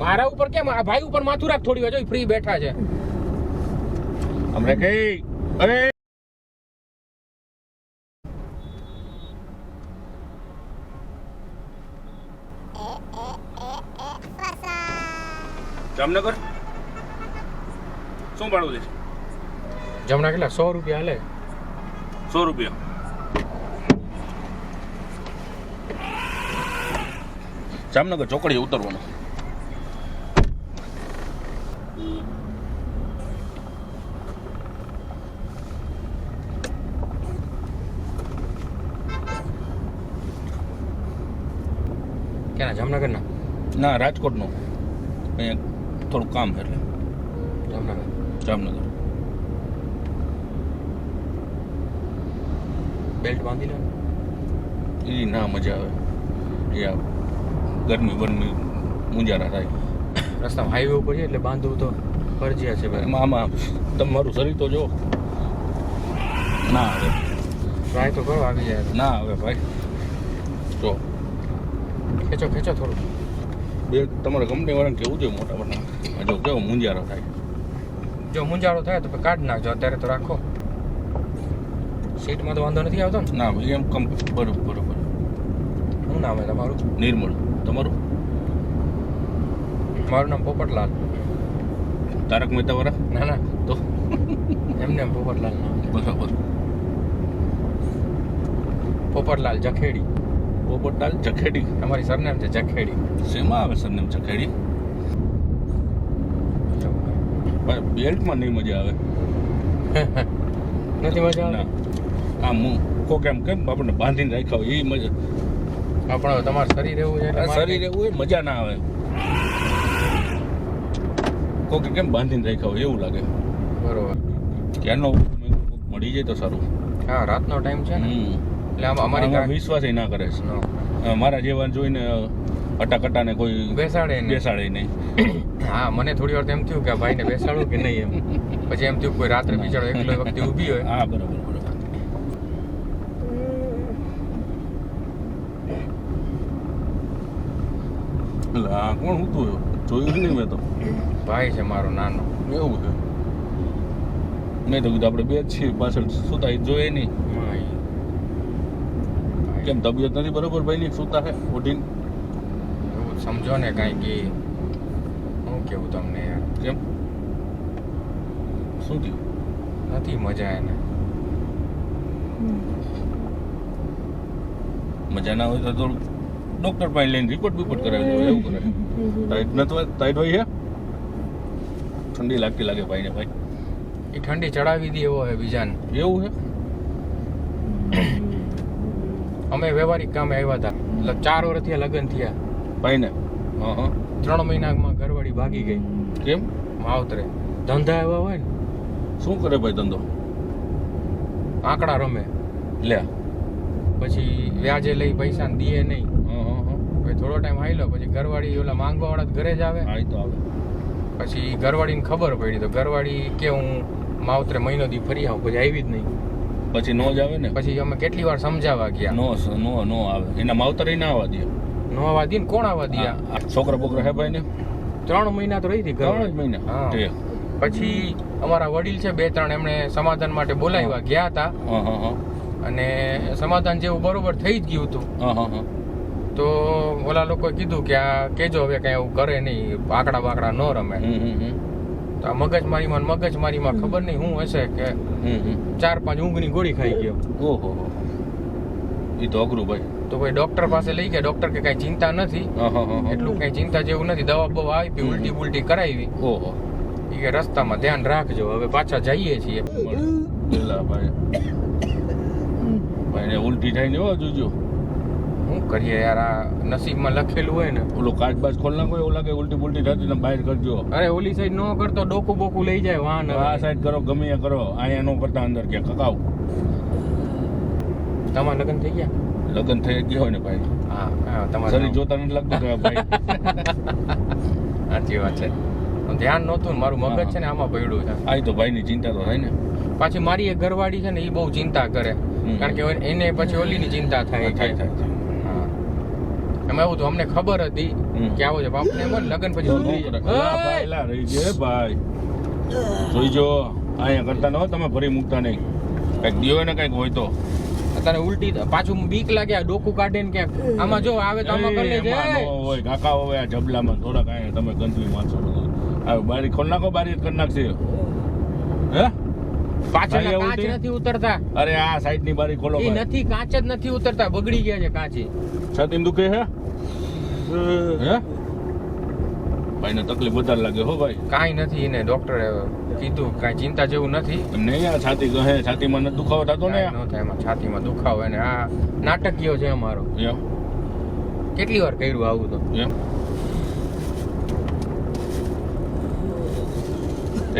મારા ઉપર કેમ? આ ભાઈ ઉપર માથું રાખ થોડી વાર જો ફ્રી બેઠા છે. અમને કઈ અરે! જામનગર? શું ભાડું છે? જમણા કેટલા? સો રૂપિયા હાલે સો રૂપિયા. જામનગર ચોકડીએ ઉતરવાનું. ક્યાં જામનગરના? ના રાજકોટનો. અહીંયા થોડું કામ છે એટલે. જામનગર. જામનગર. બેલ્ટ બાંધી લે એ ના મજા આવે. એ આ ગરમી બરમી મુંજારા થાય. રસ્તામાં હાઈવે ઉપર છે એટલે બાંધવું તો ફરજિયાત છે ભાઈ. આમાં તમારું શરીર તો જો ના આવે. ટ્રાય તો કરો આવી જાય ના આવે ભાઈ. જો. ખેંચો ખેંચો થોડું બે તમારે કંપની વાળાને કેવું જોઈએ મોટા મોટા જો કેવો મુંજારો થાય? જો મુંજારો થાય તો કાઢ નાખજો અત્યારે તો રાખો. સીટમાં તો વાંધો નથી આવતો ના. એમ કમ બરોબર બરોબર. શું નામ છે તમારું? નિર્મળ તમારું? મારું નામ પોપટલાલ. તારક મહેતા વાળા? ના ના. તો? એમને એમ પોપટલાલ નામ. બરાબર. પોપટલાલ જખેડી. પોપટલાલ ચખેડી તમારી સરનેમ છે જખેડી. શેમાં આવે સરનેમ ભાઈ બેલ્ટમાં નહીં મજા આવે. નથી મજા ના. આવે આમ હું કોક એમ કેમ આપણને બાંધીને રાખ્યા હોય એ મજા આપણો તમારું શરીર એવું છે આ શરીર એવું હોય મજા ના આવે. કોકે કેમ બાંધીને રાખ્યા હોય એવું લાગે. બરોબર. ક્યારનો મળી જાય તો સારું. હા રાતનો ટાઈમ છે ને. એટલે આમ અમારી વિશ્વાસ ના કરે છે. મારા જેવા જોઈને અટાકટાને કોઈ બેસાડે બેસાડે નહીં. હા મને થોડી વાર એમ થયું કે ભાઈને બેસાડું કે નહીં એમ. પછી એમ થયું કોઈ રાત્રે બિચારો એકલો વખતે ઊભી હોય. હા બરાબર બરાબર. આ કોણ હતું જોયું નહીં મેં તો. ભાઈ છે મારો નાનો. એવું છે. મેં તો કીધું આપણે બે જ છીએ પાછળ સુતા જોઈએ નહીં. કેમ તબિયત નથી બરોબર ભાઈની સુતા હે ઉઠીને? એવું સમજો ને કાંઈ કે હું કેવું તમને યાર? કેમ? શું થયું? નથી મજા એને. મજા ના હોય તો થોડું ડોક્ટર પાસે લઈને રિપોર્ટ બિપોર્ટ કરાવી દો એવું કરે. ટાઈટ નથી ટાઈટ હોય છે? ઠંડી લાગતી લાગે ભાઈને ભાઈ. એ ઠંડી ચડાવી દે એવો હે બીજાને. એવું છે? અમે વ્યવહારિક કામે આવ્યા હતા. એટલે ચાર વર્ષ થયા લગ્ન થયા. ભાઈને? હા હા. ત્રણ મહિનામાં ઘરવાળી ભાગી ગઈ. કેમ? માવતરે. ધંધા એવા હોય ને. શું કરે ભાઈ ધંધો? આંકડા રમે. લે પછી વ્યાજે લઈ પૈસા દીએ નહીં. હા હા હા. પછી થોડો ટાઈમ આવી લો પછી ઘરવાળી ઓલા માંગવા વાળા ઘરે જ આવે. આવી તો આવે. પછી ઘરવાળીને ખબર પડી તો ઘરવાળી કે હું માવતરે મહિનો દી ફરી આવું પછી આવી જ નહીં. પછી નો જ આવે ને? પછી અમે કેટલી વાર સમજાવવા ગયા? નો નો નો આવે. એના માવતર ના આવવા દે. નો આવવા દી ને કોણ આવવા દે? છોકરા બોકરા હે ભાઈ ને ત્રણ મહિના તો રહી હતી ત્રણ જ મહિના? હા. પછી અમારા વડીલ છે બે ત્રણ એમણે સમાધાન માટે બોલાવ્યા ગયા હતા. અને સમાધાન જેવું બરોબર થઈ જ ગયું હતું. તો ઓલા લોકોએ કીધું કે આ કેજો હવે કઈ એવું કરે નહીં આકડા બાકડા ન રમે. આ મગજમારીમાં ને મગજમારીમાં ખબર નહીં શું હશે કે હમ હમ. ચાર પાંચ ઊંઘની ગોળી ખાઈ ગયો. ઓહો એ તો અઘરું ભાઈ. તો ભાઈ ડોક્ટર પાસે લઈ ગયા. ડોક્ટર કે કઈ ચિંતા નથી. હા હા હા હા એટલું કઈ ચિંતા જેવું નથી. દવા બવા આપી ઉલટી બુલટી કરાવી. ઓહો. એ કે રસ્તામાં ધ્યાન રાખજો. હવે પાછા જઈએ છીએ. ભાઈ. ભાઈ ઉલટી થાય ને હો જોજો. શું કરીએ યાર આ નસીબમાં લખેલું હોય ને. ઓલો કાચ બાજ ખોલ નાખો એવું લાગે ઉલટી પુલટી થતી ને બહાર કરજો. અરે ઓલી સાઈડ નો કરતો ડોકું બોકું લઈ જાય વાહન આ સાઈડ કરો ગમે એ કરો. અહીંયા નો કરતા અંદર કે કકાવ. તમારા લગ્ન થઈ ગયા? લગ્ન થઈ ગયા હોય ને ભાઈ. હા હા શરીર તમારે જોતા નથી લાગતું કે ભાઈ. સાચી વાત છે. ધ્યાન નહોતું મારું મગજ છે ને આમાં પડ્યું છે. આ તો ભાઈની ચિંતા તો થાય ને. પાછી મારી એક ઘરવાળી છે ને એ બહુ ચિંતા કરે. કારણ કે એને પછી ઓલીની ચિંતા થાય થાય. થાય. એવું હતું અમને ખબર હતી. કે આવો છે. બાપને એમ લગન પછી સુધરી જાય. ભાઈ, રહી ગયા ભાઈ. જોઈજો અહીંયા કરતા ન તમે ભરી મૂકતા નહીં. કંઈક દિયો ને કંઈક હોય તો. અત્યારે ઉલટી પાછું બીક લાગે આ ડોકું કાઢે ને ક્યાંક. આમાં જો આવે તો આમાં કરી લેજે. એમાં હોય કાકા હોય આ જબલામાં થોડા કાંઈ તમે ગંદકી બધું. આ બારી ખોલ નાખો બારી કરી નાખશે. હે? પાછળના કાચ નથી ઉતરતા. અરે આ સાઈડની બારી ખોલો એ નથી કાચ જ નથી ઉતરતા. બગડી ગયા છે કાચી. છાતીમાં દુખે હે હે? ભાઈને તકલીફ વધારે લાગે હો ભાઈ. કાંઈ નથી એને ડોક્ટરે કીધું કાંઈ ચિંતા જેવું નથી. એમને આ છાતી ગહે છાતીમાં ન દુખાવો થતો ને ન થાય એમાં છાતીમાં દુખાવો એને આ નાટકીય છે અમારો. એમ. કેટલી વાર કર્યું આવું તો? એમ.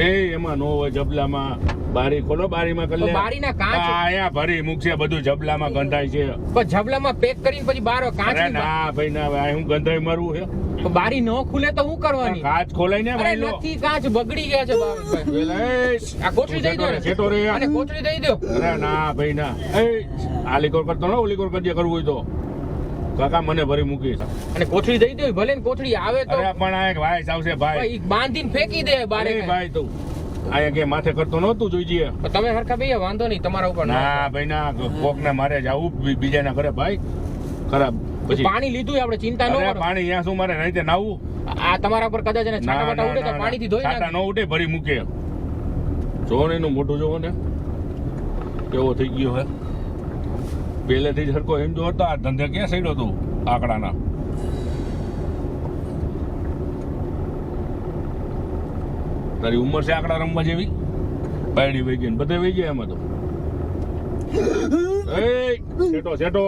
એ એમાં નો હોય જબલામાં. બારી ખોલો બારીમાં કરી બારી ના બારીના કાચ આયા ભરી મૂકશે બધું જબલામાં ગંધાય છે. પણ જબલામાં પેક કરીને પછી બાર કાચ ના ભાઈ ના ભાઈ હું ગંધાઈ મરું છે બારી ન ખુલે તો હું કરવાની? કાચ ખોલાય ને ભાઈ લો નથી કાચ બગડી ગયા છે. આ કોથળી દઈ દો. છેટો રે. અને કોથળી દઈ દો. અરે ના ભાઈ ના. એ આલીકોર પર કરતો ને ઓલીકોર કરજે કરવું હોય તો. કાકા મને ભરી મૂકી અને કોથળી દઈ દે ભલે ને કોથળી આવે તો. પણ આ એક વાઈસ આવશે ભાઈ. ભાઈ, બાંધીને ફેંકી દે બારે ભાઈ તું. કે માથે કરતો નહોતું જોઈજે તમે હરખા ભાઈ વાંધો નહીં તમારા ઉપર ના. ના ભાઈ ના કોક ને મારે જાવું બીજાના ઘરે ભાઈ. ખરાબ. પછી પાણી લીધું આપણે ચિંતા ન કરો. પાણી અહીંયા શું મારે નહીં નાવું. આ તમારા પર કદાચ એને છાટા બાટા ના, ઉડે તો પાણી થી ધોઈ નાખ. ન ઉડે ભરી મૂકે. જોવો ને એનું મોટું જોવો ને. કેવો થઈ ગયો હે. પહેલેથી જ સરખો હિન્દુ હતો આ ધંધે ક્યાં સડ્યો તું આંકડાના? તારી ઉંમર છે આંકડા રમવા જેવી? બાયડી વહી ગઈ ને બધે વહી ગયા એમાં તો. છેટો છેટો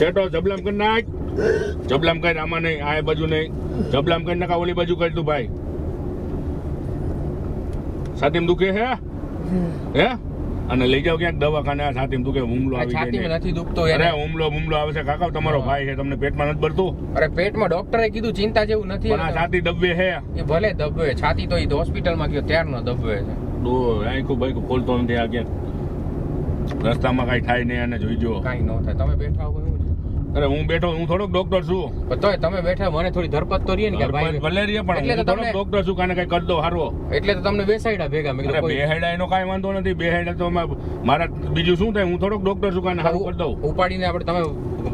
સેટો જબલામ કરી નાખ. જબલામ કરી આમાં નહીં આ બાજુ નહીં. જબલામ કરી નાખા ઓલી બાજુ કરી તું ભાઈ. છાતીમાં દુખે હે? હે? અને લઈ જાવ ક્યાંક દવાખાને આ છાતીમાં દુખે હુમલો આવી જાય નથી દુખતો અરે હુમલો હુમલો આવે છે. કાકા તમારો ભાઈ છે તમને પેટમાં નથી ભરતું? અરે પેટમાં ડોક્ટરે કીધું ચિંતા જેવું નથી પણ આ છાતી દબે હે એ ભલે દબવે છાતી તો એ હોસ્પિટલમાં ગયો ત્યારનો દબવે છે. ડો આંખું ભાઈ ખોલતો નથી આ ક્યાંક. રસ્તામાં કઈ થાય નહીં અને જોઈજો કઈ ન થાય. તમે બેઠા હો એવું છે અરે હું બેઠો હું થોડોક ડોક્ટર છું. તો તોય તમે બેઠા મને થોડી ધરપત તો રહી ને કે ભાઈ ભલે પણ એટલે તો તમને- ડોક્ટર છું કાને કઈ કરી દો હારો. એટલે તો તમને બેસાડ્યા ભેગા મેં કીધું બેહેડા એનો કાઈ વાંધો નથી બેહેડા તો મારા બીજું શું થાય? હું થોડોક ડોક્ટર છું કાને હારું કરી દઉં. ઉપાડીને આપણે તમે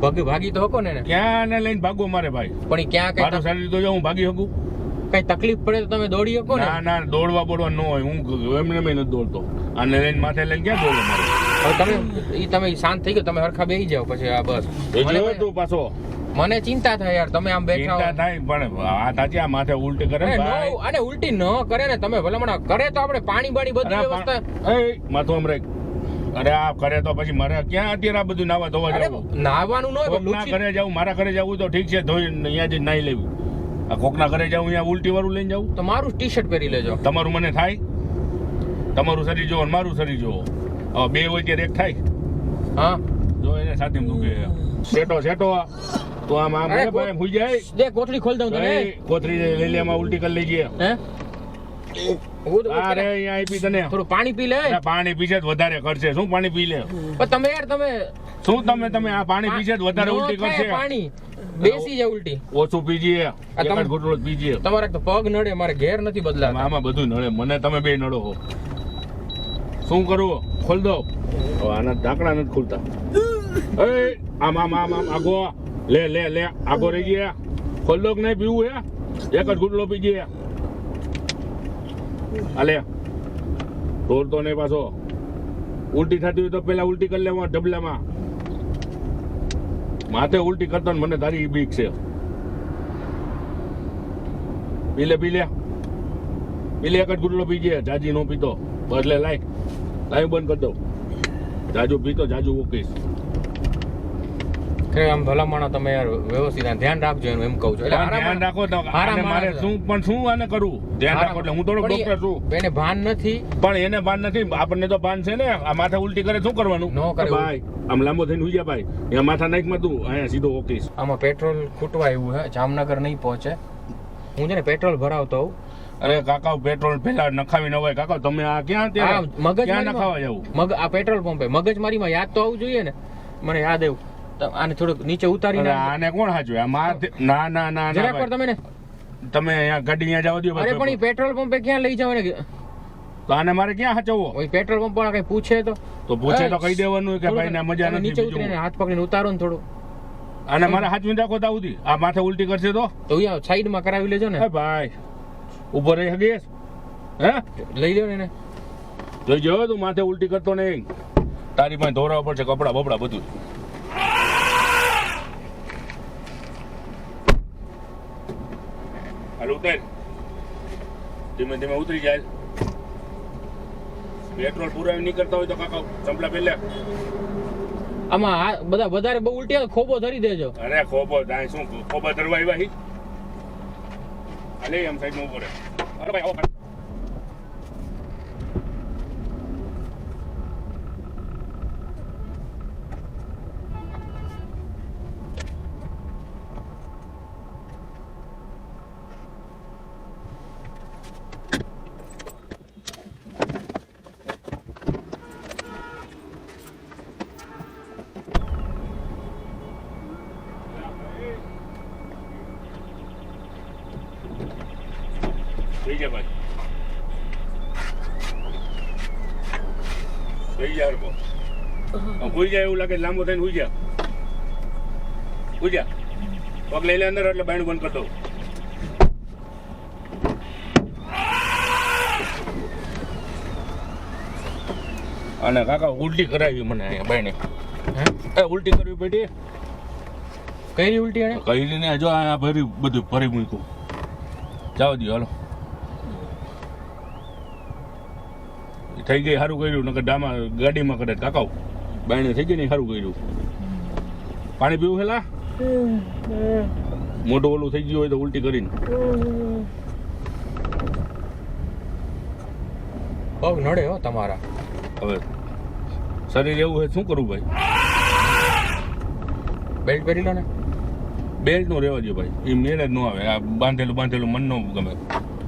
ભાગી ભાગી તો હકો ને ક્યાં ને લઈને ભાગો મારે ભાઈ? પણ ક્યાં કઈ મારું શરીર તો જો હું ભાગી શકું? કઈ તકલીફ પડે તો તમે દોડી શકો ને? ના ના દોડવા બોડવા ન હોય હું એમને એમ નથી દોડતો. આને લઈને માથે લઈને ક્યાં દોડો મારે? હવે તમે ઈ તમે શાંત થઈ ગયો તમે હરખા બેહી જાઓ પછી આ બસ. જોજે તું પાછો. મને ચિંતા થાય યાર તમે આમ બેઠા ચિંતા થાય પણ આ તાજી આ માથે ઉલટી કરે ને અને ઉલટી ન કરે ને તમે ભલામણ કરે તો આપણે પાણી બાણી બધી વ્યવસ્થા એ માથું આમ રાખ. અરે આ કરે તો પછી મારે ક્યાં અત્યારે આ બધું નાવા ધોવા જવું? નાવાનું ન હોય પણ ઘરે જવું મારા ઘરે જવું તો ઠીક છે ધોઈ અહીંયા જ નાઈ લેવું. આ કોકના ઘરે જવું અહીંયા ઉલટી વાળું લઈને જવું તો મારું ટી શર્ટ પહેરી લેજો. તમારું મને થાય? તમારું શરીર જોવો ને મારું શરીર જોવો બે હોય ત્યારે એક થાય? હા. જો એને સાથે દુખે સેટો સેટો તો આમ આમ ભાઈ હુઈ જાય? દે કોથળી ખોલ દઉં તને. કોથળી લઈ લે ઉલટી કરી લેજે હે? અરે અહીંયા આપી તને. થોડું પાણી પી લે. પાણી પીશે જ વધારે કરશે શું પાણી પી લે? પણ તમે યાર તમે શું તમે તમે આ પાણી પીશે વધારે ઉલટી કરશે? પાણી. બેસી જાય ઉલટી. ઓછું પીજીએ ઘૂંટડો પીજીએ તમારે તો પગ નડે મારે ઘેર નથી બદલાતા. આમાં બધું નડે. મને તમે બે નડો હો. શું કરવું? ખોલ દો. આના ઢાંકણા નથી ખુલતા. એ આમ આમ આમ આમ આગો. લે લે લે આગો રહી ગયા. ખોલ દો કે નહીં પીવું હે? એક જ ગુટલો પી ગયા. અલે દોડતો નહીં પાછો. ઉલટી થતી હોય તો પેલા ઉલટી કરી લેવા ડબલામાં માથે ઉલટી કરતો ને મને તારી બીક છે. પીલે પીલે પીલે એક જ ગુટલો ગયા. જાજી નો પીતો. બદલે લાય. લાય બંધ કરી દઉં જાજુ પીતો જાજુ ઓકીશ કે આમ ભલામણ તમે યાર વ્યવસ્થિત ધ્યાન રાખજો એનું એમ કહું છું. એટલે ધ્યાન રાખો તો આને મારે શું પણ શું આને કરું ધ્યાન રાખો એટલે હું થોડો ડોક્ટર છું. એને ભાન નથી. પણ એને ભાન નથી. આપણને તો ભાન છે ને. આ માથા ઉલટી કરે શું કરવાનું? ન કરે ભાઈ આમ લાંબો થઈને હુઈ જા ભાઈ. અહીંયા માથા નાખમાં તું અહીંયા સીધો ઓકીશ આમાં પેટ્રોલ ખૂટવા આવ્યું હે જામનગર નહીં પહોંચે. હું છે ને પેટ્રોલ ભરાવતો હોઉં. અરે કાકા પેટ્રોલ પેલા નખાવી ન હોય કાકા તમે આ ક્યાં ત્યાં મગજ ક્યાં નખાવા જવું? મગ આ પેટ્રોલ પંપે મગજમારીમાં યાદ તો આવવું જોઈએ ને. મને યાદ આવ્યું આને થોડુંક નીચે ઉતારીને આને કોણ હાજુ આ માથે ના ના ના જરાક વાર તમે ને તમે અહીંયા ગાડી અહીંયા જવા દો અરે પણ પેટ્રોલ પંપે ક્યાં લઈ જાવ ને તો આને મારે ક્યાં હાચવવો? ઓય પેટ્રોલ પંપ વાળા કઈ પૂછે તો? તો પૂછે તો કહી દેવાનું કે ભાઈ ને મજા નથી નીચે ઉતરીને હાથ પકડીને ઉતારો ને થોડું અને મારે હાચવીને રાખો તો સુધી આ માથે ઉલટી કરશે તો? તો અહીંયા સાઈડમાં કરાવી લેજો ને. ભાઈ. ઊભો રહી શકીશ હે? લઈ લ્યો ને એને. લઈ જો તું માથે ઉલટી કરતો નહીં. તારી પાસે ધોરાવા પડશે કપડા બપડા બધું. હાલ ઉતર. ધીમે ધીમે ઉતરી જાય. પેટ્રોલ પુરાવી નહીં કરતા હોય તો કાકા ચંપલા પહેલા આમાં બધા વધારે બહુ ઉલટી ખોબો ધરી દેજો. અરે ખોબો શું ખોબા ધરવા આવ્યા હી અલે એમ માં ઊભો રહે અરે ભાઈ આવો લાગે લાંબો થઈને હુઈ જા હુઈ પગ લઈ લે અંદર એટલે બાયણું બંધ કરી દઉં. અને કાકા ઉલટી કરાવી મને અહીંયા બાયણે. હે? ઉલટી કરવી પડી. કઈ ઉલટી એને? કઈ ને જો આ ભરી બધું ભરી મૂક્યું. જાવ દો હાલો. થઈ ગઈ સારું કર્યું નકર ડામાં ગાડીમાં કરે કાકાઓ. બાયણે થઈ ગઈ ને સારું કર્યું. પાણી પીવું હેલા? મોઢું ઓલું થઈ ગયું હોય તો ઉલટી કરીને. પગ નડે હો તમારા. હવે શરીર એવું હોય શું કરવું ભાઈ? બેલ્ટ પહેરી લો ને. બેલ્ટનું રહેવા દો ભાઈ. એ મેળ જ ન આવે. આ બાંધેલું બાંધેલું મન ન ગમે.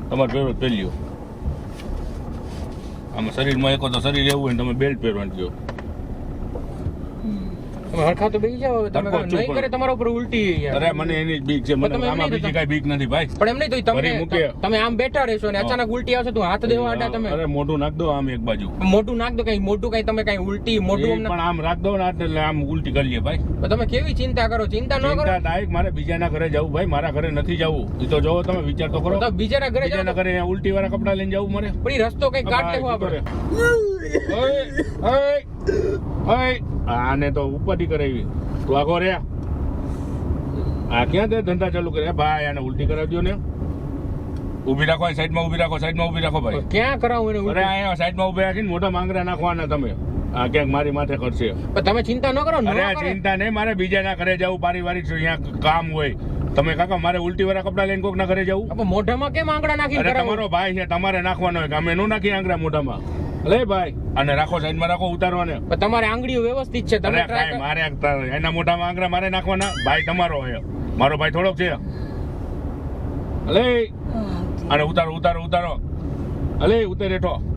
તમારે પહેરો પહેરી લ્યો. આમાં શરીરમાં એક તો શરીર એવું હોય ને તમે બેલ્ટ પહેરવાનું કહો તમે હરખા તો બેસી જાઓ તમે નહીં કરે તમારા ઉપર ઉલટી અરે મને એની બીક છે મને આમાં બીજી કઈ બીક નથી ભાઈ. પણ એમ નહીં તો તમે તમે આમ બેઠા રહેશો ને અચાનક ઉલટી આવશે તો હાથ દેવા તમે. અરે મોઢું નાખ દો આમ એક બાજુ. મોટું નાખ દો કઈ મોટું કઈ તમે કઈ ઉલટી મોટું આમ પણ આમ રાખ દો ને એટલે આમ ઉલટી કરી લે ભાઈ તમે કેવી ચિંતા કરો? ચિંતા ન કરો. ડાયરેક્ટ મારે બીજાના ઘરે જવું ભાઈ મારા ઘરે નથી જવું. એ તો જોવો તમે વિચાર તો કરો. બીજા બીજાના ઘરે બીજાના ઘરે ઉલટી વાળા કપડા લઈને જવું મને પણ રસ્તો કઈ કાઢ લેવો આપણે આને તો ઉપાધિ કરાવી. તું આખો રે આ ક્યાં તે ધંધા ચાલુ કરે ભાઈ આને ઉલટી કરાવજો ને. ઊભી રાખો સાઈડમાં ઊભી રાખો સાઈડમાં ઊભી રાખો ભાઈ. ક્યાં કરાવું એને અરે? અહીંયા સાઈડમાં ઊભી રાખીને મોટા માંગરા નાખવાના તમે. આ ક્યાંક મારી માથે કરશે પણ તમે ચિંતા ન કરો ન અરે ચિંતા નહીં મારે બીજાના ઘરે જવું પારિવારિક અહીંયા કામ હોય. તમે કાકા મારે ઉલટી વાળા કપડા લઈને કોકના ઘરે જવું? મોઢામાં કેમ આંગળા નાખી તમારો ભાઈ છે તમારે નાખવાનો હોય અમે નો નાખીએ આંગળા મોઢામાં. લે ભાઈ. અને રાખો સાઈડમાં રાખો ઉતારવાને. પણ તમારે આંગળીઓ વ્યવસ્થિત છે. તમે કરો. મારે એના મોઢામાં આંગળા મારે નાખવાના. ભાઈ તમારો હોય. મારો ભાઈ થોડોક છે. અલે. અને ઉતારો ઉતારો ઉતારો. અલે ઉતર હેઠો.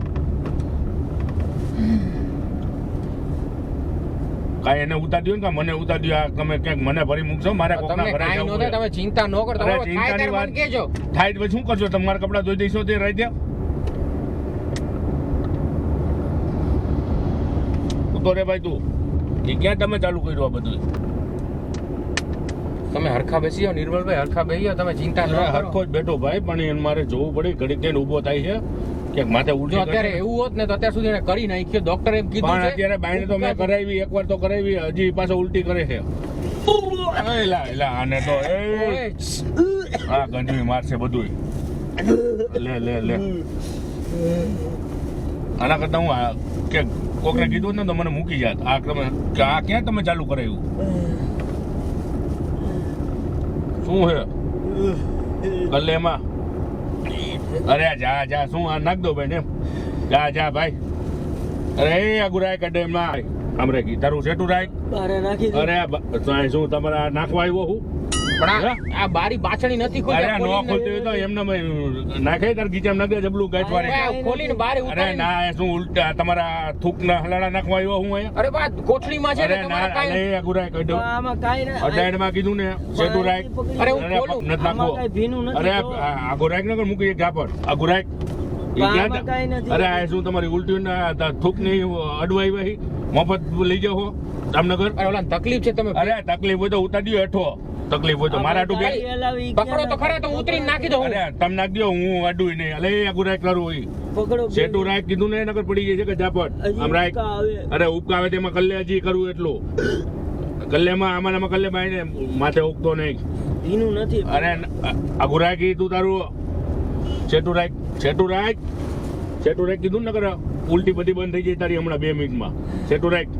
કાંઈ એને ઉતાર ને કે મને ઉતાર આ તમે ક્યાંક મને ભરી મૂકશો? મારે કોકના ભરાઈ ન જવું તમે ચિંતા ન કરો. થાય ચિંતાની વાત- કહેજો. થાય પછી શું કરશો? તમારા કપડા ધોઈ દઈશો તે રહી દે ઉતો રે ભાઈ તું. એ ક્યાં તમે ચાલુ કર્યું આ બધું તમે હરખા બેસી જાઓ નિર્મલભાઈ હરખા બેસી જાઓ તમે ચિંતા ન કરો. હરખો જ બેઠો ભાઈ પણ એને મારે જોવું પડે ઘડીક થઈને ઊભો થાય છે. ક્યાંક માથે જો અત્યારે એવું હોત ને તો અત્યાર સુધી એને કરી નાખ્યો ડોક્ટર એમ કીધું પણ અત્યારે બાયણે તો મેં કરાવી એકવાર તો કરાવી હજી પાછો ઉલટી કરે છે. એલા એલા આને તો એ. આ ગંજવી મારશે બધું લે લે લે. આના કરતા હું કે કોકને કીધું ને તો મને મૂકી જાત. આ તમે કે આ ક્યાં તમે ચાલુ કરાવ્યું શું હે? કલ્લેમાં અરે જા જા શું આ નાખ દો ભાઈ ને જા જા ભાઈ. અરે એ આ ગુરાય કાઢે એમના આમ રે તારું સેટું રાખ અરે નાખી અરે શું તમારે નાખવા આવ્યો હું? પણ આ બારી પાછળની નથી અરે નો ખોલતી તો એમને મેં નાખે તાર ગીચામાં નાખી દે જબલું ગાંઠ વાળી. આ ખોલીને બહાર અરે ના શું ઉલટા તમારા થૂકના હલાડા નાખવા આવ્યો હું અહીંયા? અરે બા કોથળીમાં છે ને અરે તમારે ના અગુરાય કહી દઉં આમાં કાંઈ ના- અડાયણમાં કીધું ને રાખ. અરે હું ખોલું. નથી નાખવો. અરે નગર મૂકી કાંઈ નથી. અરે આ શું તમારી ઉલટી ના થૂકની અડવાઈ વહી? મફત લઈ જાઓ જામનગર. અરે ઓલા તકલીફ છે તમે અરે તકલીફ હોય તો ઉતારી દો હેઠો. તકલીફ હોય તો મારા ટુકે પકડો તો ખરા તો ઉતરી નાખી દો. અરે તમે નાખ દો હું અડું નહીં અલે આગુ રાખ કરું હોય. પકડો સેટુ રાખ કીધું ને નગર પડી જાય છે હજી આમ રાખ. ઉબકા આવે. અરે ઉપકા આવે તેમાં કલ્લે હજી કરવું એટલું. કલ્લેમાં આમાં ને ભાઈ કલ્લે બાઈને માથે ઉગતો નહીં. ભીનું નથી. અરે આગુ રાખ તું તારું. સેટુ રાખ સેટુ રાખ. સેટુ રાખ કીધું ને નકર ઉલટી બધી બંધ થઈ જાય તારી હમણાં બે મિનિટમાં. સેટુ રાખ.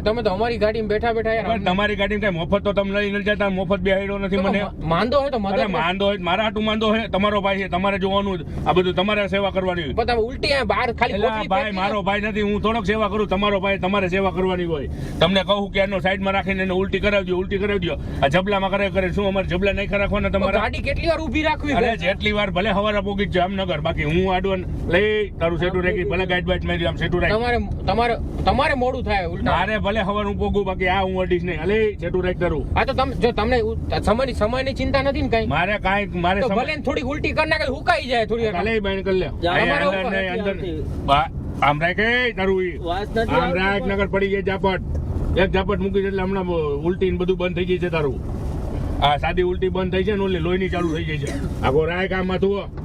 તમે તો અમારી ગાડીમાં બેઠા બેઠા યાર. તમારી ગાડીમાં કઈ મફત તો તમે લઈ નથી જતા મફત બેહાડ્યો નથી મને. માંદો હોય તો મદદ માંદો હોય મારા હાટું માંદો હોય તમારો ભાઈ છે તમારે જોવાનું આ બધું તમારે સેવા કરવાની હોય. તમે ઉલટી બહાર ખાલી ભાઈ મારો ભાઈ નથી હું થોડોક સેવા કરું તમારો ભાઈ તમારે સેવા કરવાની હોય. તમને કહું કે એનો સાઈડમાં રાખીને એને ઉલટી કરાવજો ઉલટી કરાવજો. આ જબલામાં કરે કરે શું અમારે જબલા નહીં રાખવાના તમારે? ગાડી કેટલી વાર ઊભી રાખવી અરે જેટલી વાર ભલે હવારે પોગી જામનગર. બાકી હું આડવન લઈ તારું સેટું રાખી ભલે ગાઈડ બાઈટ મારી આમ સેટું રાખી. તમારે તમારે તમારે મોડું થાય મારે ભલે હવાનું હું પોગું બાકી આ હું અડીશ નહીં. અલે સેટું રાખ કરું. આ તો તમે જો તમને સમયની સમયની ચિંતા નથી ને કઈ? મારે કાંઈ મારે ભલે થોડી ઉલટી કરી નાખે હુકાઈ જાય થોડી અલે બેન કરી લે અંદર આમ રાખ તારું આમ રાખ નગર પડી ગઈ ઝાપટ. એક ઝાપટ મૂકી એટલે હમણાં ઉલટી ને બધું બંધ થઈ જાય છે તારું. આ સાદી ઉલટી બંધ થઈ છે ને ઓલી લોહીની ચાલુ થઈ જાય છે. આગો રાખ આમ માથું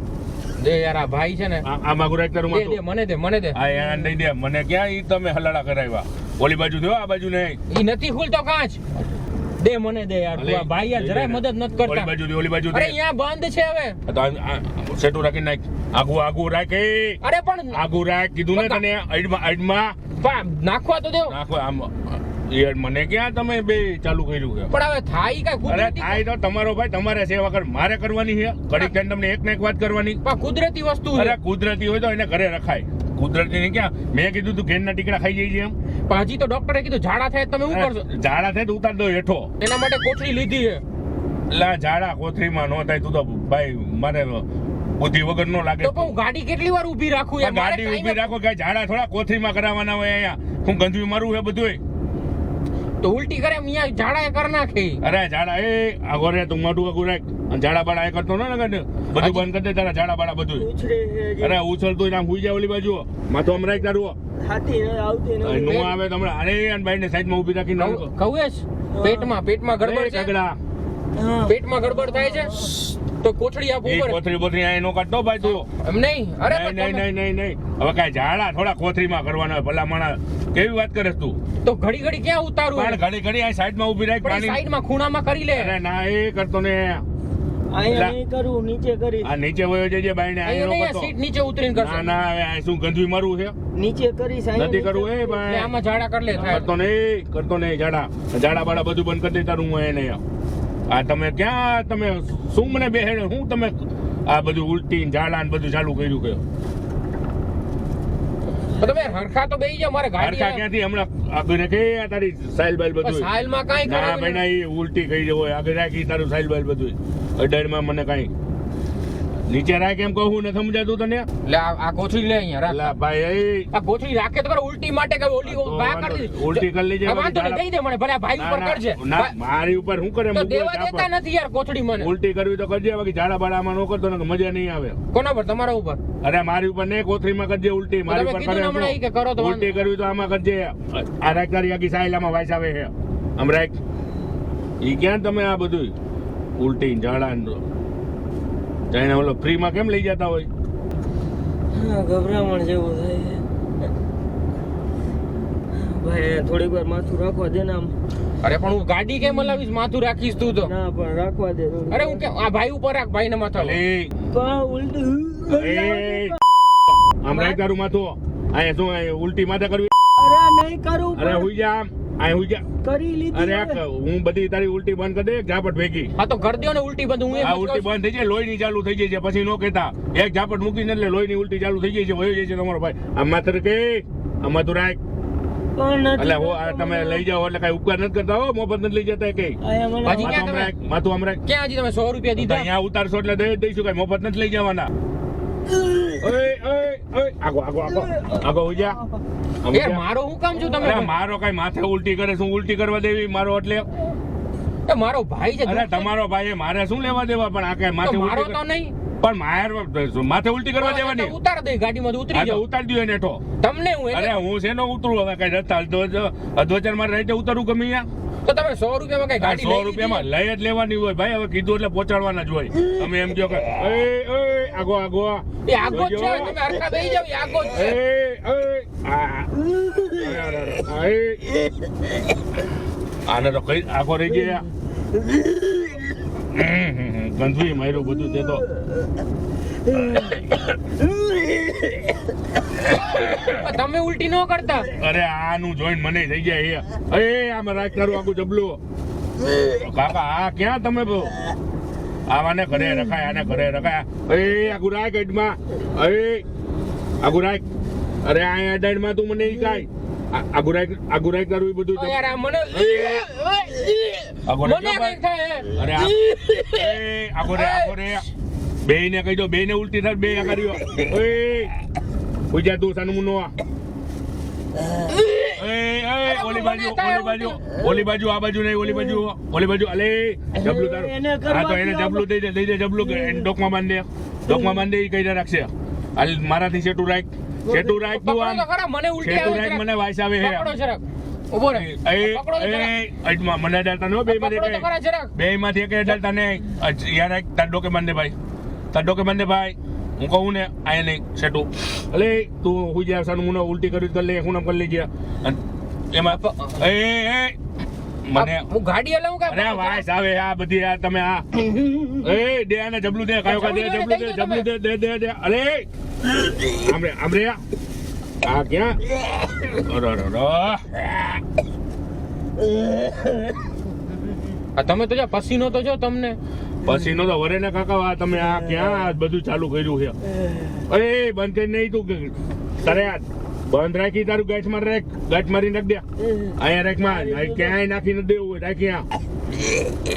દે યાર આ ભાઈ છે ને. આ- રાખ તારું મને દે મને દે. આ યાર નહીં દે. મને ક્યાં ઈ તમે હલાડા કરાવ્યા? ઓલી બાજુ થયો આ બાજુ નહીં. ઈ નથી ખુલતો કાચ. દે મને દે યાર તું આ ભાઈ યાર જરાય મદદ ઓલી કરતા. બાજુ થી ઓલી બાજુ અરે અહીંયા બંધ છે હવે. તો આ રાખી નાખ. આગું આગું રાખ. એ અરે પણ આગુ રાખ કીધું ને તને અડમાં અડમાં. નાખવા તો દેવ નાખો આમ યાર મને ક્યાં તમે બે ચાલુ કર્યું કે પણ હવે થાય કઈ અરે કુદરતી થાય તો તમારો ભાઈ તમારે સેવા કર મારે કરવાની છે? થઈને તમને એક ને એક વાત કરવાની? પણ કુદરતી વસ્તુ છે. અરે કુદરતી હોય તો એને ઘરે રખાય. કુદરતી ક્યાં? મેં કીધું તું ઘેરના ટીકડા ખાઈ છે એમ. પણ હજી તો ડોક્ટરે કીધું ઝાડા થાય તમે શું કરશો? ઝાડા થાય તો ઉતાર દો હેઠો. એના માટે કોથળી લીધી છે. લા ઝાડા કોથળીમાં નો થાય તું તો ભાઈ મારે બુદ્ધિ વગર નો લાગે. તો હું ગાડી કેટલી વાર ઊભી રાખું ગાડી ઊભી રાખો કે ઝાડા થોડા કોથળીમાં કરાવવાના હોય અહીંયા. હું ગંજવી મારું છે બધું તો ઉલટી કરે મિયા ઝાડા કર નાખે. અરે ઝાડા એ આગોરે તું મોટું કકુ રાખ. ઝાડા બાડા એ કરતો ન ને બધું બંધ કરી દે તારા ઝાડા બાડા બધું. અરે ઉછળતું આમ હુઈ જાય ઓલી બાજુ. માથું આમ રાખ તારું. હાથી આવતી નથી. નો આવે તો હમણાં. અરે અન ભાઈ ને સાઈડમાં ઊભી રાખી નાખો. કહું પેટમાં પેટમાં ગડબડ છે. પેટમાં ગડબડ થાય છે? તો કોથળી આપ ઉપર. કોથળી બોથળી અહીં નો કાઢતો ભાઈ તું. એમ નહીં? અરે નહીં નહીં નહીં નહીં હવે કાઈ ઝાડા થોડા કોથળીમાં કરવાના હોય ભલા માણા કેવી વાત કરે તું? તો ઘડી ઘડી ક્યાં ઉતારું પણ ઘડી ઘડી આ સાઈડમાં ઊભી રાખ પાણી સાઈડમાં ખૂણામાં કરી લે. અરે ના એ કરતો ને. નીચે કરી આ નીચે વયો જજે બાઈ ને અહીં અહીંયા નો નહીં, કરતો. સીટ નીચે ઉતરીને કરશો. ના ના હવે આ શું ગંધવી મારું છે? નીચે કરી અહીંયા નથી કરવું એ નીચે આમાં ઝાડા કરી લે થાય. કરતો નહીં કરતો નહીં ઝાડા. ઝાડા બાડા બધું બંધ કરી દે તારું હું એને આ તમે ક્યાં તમે શું મને બેહેડે? હું તમે આ બધું ઉલટી ને ઝાડા ને બધું ચાલુ કર્યું કે તમે હરખા તો બેહી જાવ મારે ગાડી હરખા ક્યાંથી? હમણાં આગળ કે તારી સાઈલ બાઈલ બધું સાયલમાં માં ના કરાવ્યું ભાઈ ના. એ ઉલટી કરી હોય. આગળ રાખી તારું સાઈલ બાઈલ બધું અડાડમાં મને કાંઈ નીચે રાખ કેમ કહું નથી સમજાતું તને? એટલે આ કોથળી લે અહીંયા રાખ. લા ભાઈ આ કોથળી રાખે તો ઉલટી માટે કે ઓલી બા કરી. ઉલટી કરી લેજે વાંધો નહીં, દઈ દે મને ભલે ભાઈ ના, ઉપર ના, કરજે. ના મારી ઉપર હું કરે મુકો દેવા દેતા નથી યાર કોથળી મને. ઉલટી કરવી તો કરજે બાકી ઝાડા બાડામાં નો કરતો ને મજા નહીં આવે. કોના પર? તમારા ઉપર. અરે મારી ઉપર નહીં કોથળીમાં કરજે ઉલટી. મારી ઉપર ને કરે હમણાં કે કરો તો. ઉલટી કરવી તો આમાં કરજે. આ રાખ તારી આખી સાયલામાં વાઈસ આવે છે. આમ રાખ. ઈ ક્યાં તમે આ બધું ઉલટી ને ઝાડા ને જાણે ઓલો ફ્રીમાં કેમ લઈ જતા હોય? હા, ગભરામણ જેવું થાય. ભાઈ થોડીક વાર માથું રાખવા દે ને આમ. અરે પણ હું ગાડી કેમ હલાવીશ? માથું રાખીશ તું તો. ના પણ રાખવા દે. અરે હું કેમ? આ ભાઈ ઉપર રાખ ભાઈ ને માથા લે તો ઉલટું આમ રાખ તારું માથું. આ શું ઉલટી માથા કરવી? અરે નહીં કરું અરે હુઈ જા આમ. અહીં હુઈ કરી લીધી અરે આ હું બધી તારી ઉલટી બંધ કરી દે ઝાપટ ભેગી. હા તો કરી દ્યો ને ઉલટી બધું હું આ ઉલટી બંધ થઈ જાય લોહી ની ચાલુ થઈ જાય છે પછી નો કહેતા. એક ઝાપટ મૂકીને એટલે લોહી ની ઉલટી ચાલુ થઈ જાય છે વયો જાય છે તમારો ભાઈ. આ માત્ર કે આમ માથું રાખ. એટલે હું આ તમે લઈ જાઓ એટલે કઈ ઉપકાર નથી કરતા હો મફત નથી લઈ જતા કઈ માથું? હમણાં માથું હમણાં ક્યાં તમે સો રૂપિયા દીધા? અહીંયા ઉતારશો એટલે દઈ દઈશું કઈ મફત નથી લઈ જવાના. આગો આગો આગો આગો ઉજા આમ મારો હું કામ છું તમે? મારો કઈ માથે ઉલટી કરે શું ઉલટી કરવા દેવી? મારો એટલે એ મારો ભાઈ છે. અરે તમારો ભાઈ મારે શું લેવા દેવા? પણ આ કઈ માથે મારો તો નહીં. પણ માયર માથે ઉલટી કરવા દેવાની? ઉતાર દે ગાડીમાંથી ઉતરી જાવ ઉતારી દો એને ઠો. તમને હું અરે હું શેનો ઉતરું? હવે કઈ રસ્તા અધવચરમાં રહીને ઉતરું ગમે અહીંયા તો તમે સો રૂપિયામાં કઈ ગાડી સો રૂપિયામાં લઈ જ લેવાની હોય ભાઈ હવે કીધું એટલે પહોંચાડવાના જ હોય તમે એમ કહો કે આગો આગો એ આગો છે તમે હરખા બેસી જાવ આગો છે. આને તો કઈ આગો રહી ગયા ગંધવી માર્યું બધું તે તો તમે ઉલટી ન કરતા? અરે આનું જોઈન મને થઈ જાય એ. એ આમ રાખ તારું આખું જબલું. કાકા આ ક્યાં તમે આવાને ઘરે રખાય આને ઘરે રખાય. એ આખું રાખ એડમાં. એ આખું રાખ. અરે આ એડાઈડમાં તું મને ઈ કાય આ- આગુ રાખ આગુ રાખ તારું બધું યાર આ મને આગુ મને કઈ થાય અરે આ- એ રે આગુ રે. બે ને કહી દો બે ને ઉલટી થાય બે કર્યો એ પૂજા તું સાનું મુનો આ એ એ ઓલી બાજુ ઓલી બાજુ ઓલી બાજુ આ બાજુ નહીં ઓલી બાજુ ઓલી બાજુ અલે જબલું તારું. એને હા તો કરવા એને દો. જબલું દઈ દે દઈ દે જબલું ડોકમાં બાંધ ડોકમાં બાંધ દે કઈ રાખશે. હાલ મારાથી સેટું રાખ. સેટું રાખ તું આમ. સેટું રાખ મને વાસ આવે હે. ઊભો રહે. એ. એ મને ડરતા નો બે માંથી એક ડરતા ને યાર તાર ડોકે બાંધે ભાઈ. તાર ડોક્યુમેન્ટ ને ભાઈ હું કહું ને આયા નહીં સેટું અલે તું હું જ્યાં સાનું મુનો ઉલટી કરી કરી લે હું કરી લઈ ગયા. અને એમાં એ એ મને હું ગાડી હલાવું કે અરે વાસ આવે આ બધી આ તમે આ. એ દે આને જબલું દે કયો કા દે જબલું દે જબલું દે દે દે દે. અરે આમરે આમરે આ. ક્યાં? અરે અરે તમે તો જો પસીનો તો જો તમને. પછીનો તો વરે ને કાકા આ તમે આ ક્યાં આ બધું ચાલુ કર્યું છે? અરે બંધ કરી નહીં તું કે- તારે આ બંધ રાખી તારું ગાંઠમાં રેક ગાંઠ મારી નાખ દે અહીંયા રેકમાં ક્યાંય નાખી ન દેવું હોય રાખી આ.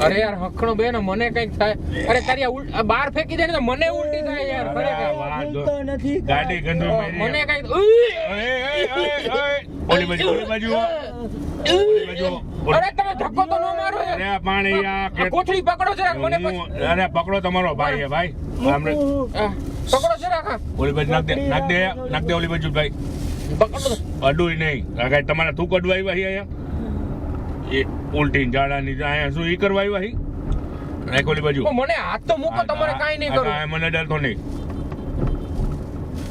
અરે યાર હખણો બેન મને કંઈક થાય. અરે તારી આ બહાર ફેંકી દે ને મને ઉલટી થાય યાર અરે ખરેખર. તો નથી ગાડી ગંદુ મને કંઈક. ઓલી બાજુ ઓલી બાજુ ઓલી બાજુ અરે તમે ધક્કો તો ન મારો અરે પાણી આ કોથળી પકડો જરાક મને અરે પકડો તમારો ભાઈ હે ભાઈ. પકડો જરાક. ઓલી બાજુ નાખ દે નાખ દે નાખ દે ઓલી બાજુ ભાઈ. અડુય નહીં. કાકા તમારા થૂક અડવા આવ્યા હી અહીંયા? એ ઉલટી ઝાડાની અહીંયા શું એ કરવા આવ્યા હી? નાખ બાજુ. મને હાથ તો મૂકો તમારે કાંઈ નહીં કરું આ મને ડરતો નહીં.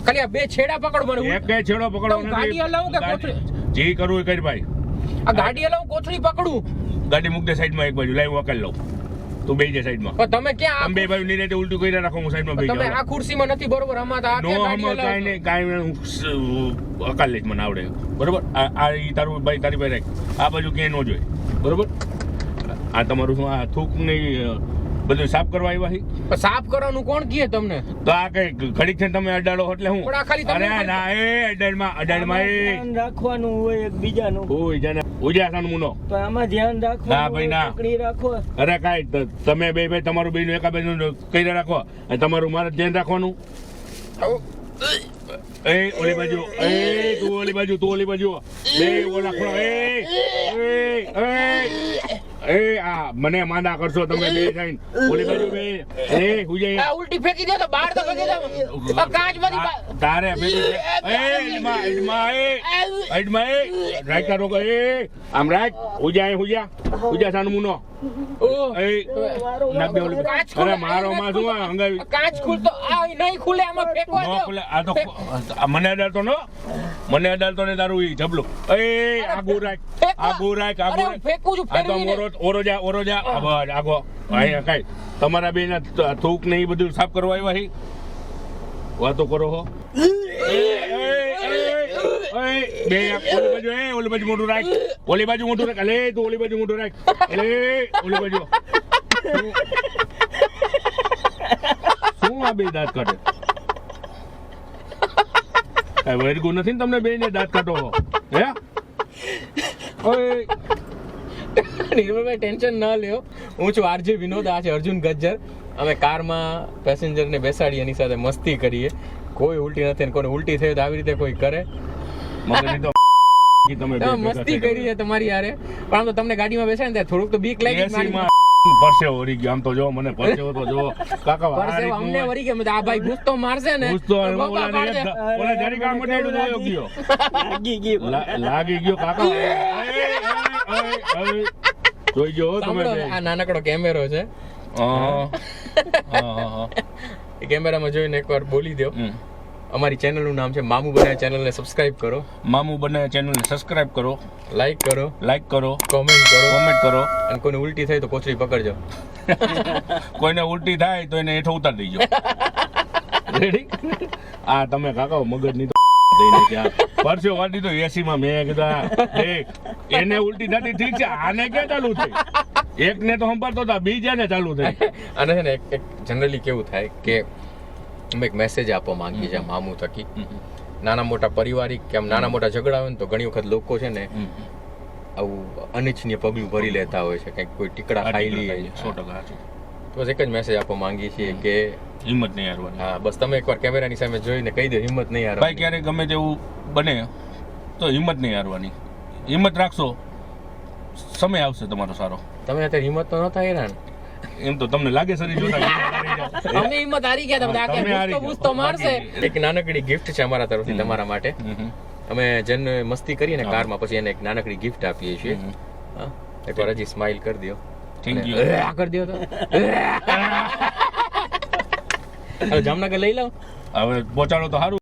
ખાલી બે છેડા પકડો મને એક કઈ છેડો પકડો ગાડી હલાવું કે કોથળી? જી કરું એ કરી ભાઈ. આ ગાડી હલાવું કોથળી પકડું. ગાડી મૂક દે સાઈડમાં એક બાજુ. લાઈવ વકલ લઉં. તું બેહી જા સાઈડમાં. પણ તમે ક્યાં તમે બે ભાઈ નિરાતે ઉલટું કરી રાખો હું સાઈડમાં બેસી તમે આ ખુરશીમાં નથી બરોબર અમાતા આ નો હમો કાઈ નહીં કાંઈ હું અકાલ લેજ મને આવડે. બરોબર? આ આ ઈ તારું ભાઈ તારી ભાઈ રાખ. આ બાજુ ક્યાંય નો જોઈએ બરોબર? આ તમારું શું આ થૂક નહીં બધું સાફ કરવા આવ્યા હી? સાફ કરવાનું કોણ કહે તમને? તો આ કઈ ઘડીક છે તમે અડાડો એટલે હું? પણ આ ખાલી અરે ના એ અડાડમાં અડાડમાં એ રાખવાનું હોય એકબીજાનું. ઓય જને ઉજાસન મુનો. તો આમાં ધ્યાન ના રાખવાનું ભાઈ, ના. પકડી રાખો. અરે કાઈ તમે બે ભાઈ તમારું બેનું એકા બેનું કઈ રાખો. અને તમારું મારે ધ્યાન રાખવાનું. એ ઓલી બાજુ એ તું ઓલી બાજુ તું ઓલી બાજુ. બે ઓલા ખૂણા એ એ એ. એ આ મને માંદા કરશો તમે બે થઈને. ઓલી બાજુ બે. એ હુજે. આ ઉલટી ફેંકી દે તો બહાર તો ફેંકી દે. આ કાચમાંથી બહાર- તારે ભેગું એ ઇડમા ઇડમા એ. ઇડમા એ. રાખ તારો એ. આમ રાખ હુજા એ હુજા. હુજા સાનું મુનો. એ. નાખ ઓલી કાચ ખુલે. અરે મારો માં શું હંગાવી. કાચ ખુલતો આ નહીં ખુલે આમાં ફેંકવા દો. ખુલે. આ તો મને અડાડતો નો. મને અડાડતો ને તારું ઈ જબલું એ આ ફેંકવા. આગુ રાખ આગુ રાખ ફેંકું છું આ તો ઓરોજા ઓરો જા આ બસ આગો અહીંયા કઈ તમારા બે ના થૂક ને ઈ બધું સાફ કરવા આવ્યા હી? વાતો કરો હો. એ, એ, એ, એ, બે ઓલી બાજુ એ ઓલી બાજુ મોટું રાખ. ઓલી બાજુ મોટું રાખ. અલે તું ઓલી બાજુ મોટું રાખ. ઓલી બાજુ. શું આ બે દાંત કાઢે? કઈ વર્ગું નથી ને તમને બે ને દાંત કાઢો હો? ઓય નિર્મલભાઈ ટેન્શન ના લ્યો. હું છું આરજે વિનોદ આ છે અર્જુન ગજ્જર. અમે કારમાં પેસેન્જરને બેસાડી એની સાથે મસ્તી કરીએ. કોઈ ઉલટી નથી ને કોને ઉલટી થઈ તો આવી રીતે કોઈ કરે. મસ્તી કરીએ કરી છે તમારી યારે પણ આમ તો તમને ગાડીમાં બેસાડે ને થોડુંક તો બીક લાગી પરસેવો વળી ગયો. આમ તો જો મને પરસેવો તો જો કાકા પરસેવો અમને વળી કે આ ભાઈ ગુસ્સો મારશે ને ઓલા જરી કામ જોયો ગયો. લાગી ગયું. લાગી કાકા. જોઈ ગયો તમે આ નાનકડો કેમેરો છે. કેમેરામાં જોઈને એકવાર બોલી દો. અમારી ચેનલનું નામ છે મામુ બનાવે ચેનલને સબસ્ક્રાઇબ કરો. મામુ બને ચેનલને સબસ્ક્રાઇબ કરો. લાઈક કરો. લાઈક કરો. કોમેન્ટ કરો. કોમેન્ટ કરો. અને કોઈને ઉલટી થાય તો કોચરી પકડજો. કોઈને ઉલટી થાય તો એને હેઠો ઉતારી દેજો. રેડી આ તમે કાકા મગજની તો દઈને ત્યાં પરસ્યો વાડી તો એસીમાં મેં. કીધું એને ઉલટી થતી ઠીક છે. આને ક્યાં ચાલુ થઈ? એકને તો સંભાળતો હતા બીજાને ચાલુ થઈ. અને છે ને એક જનરલી કેવું થાય કે અમે એક મેસેજ આપવા માંગીએ છીએ મામુ થકી. નાના મોટા પારિવારિક કે આમ નાના મોટા ઝઘડા હોય ને તો ઘણી વખત લોકો છે ને આવું અનિચ્છનીય પગલું ભરી લેતા હોય છે કંઈક કોઈ ટીકડા ખાઈ લઈએ. સો ટકા તો બસ એક જ મેસેજ આપવા માંગીએ છીએ કે હિંમત નહીં હારવાની. હા બસ તમે એકવાર કેમેરાની સામે જોઈને કહી દો હિંમત નહીં યાર ભાઈ ક્યારેક ગમે તેવું બને તો હિંમત નહીં હારવાની. હિંમત રાખશો સમય આવશે તમારો સારો. તમે અત્યારે હિંમત તો નતા હેરાન એમ તો તમને લાગે શરીર જોતા અમે હિંમત હારી ગયા હતા બધા તમે હારી આખે ગયા. મારશે. એક નાનકડી ગિફ્ટ છે અમારા તરફથી તમારા માટે. અમે જન મસ્તી કરીને. કારમાં પછી એને એક નાનકડી ગિફ્ટ આપીએ છીએ. એકવાર હજી સ્માઈલ કરી દો થેન્ક યુ આ કરી દો તો. જામનગર લઈ લઉં હવે પહોંચાડો તો સારું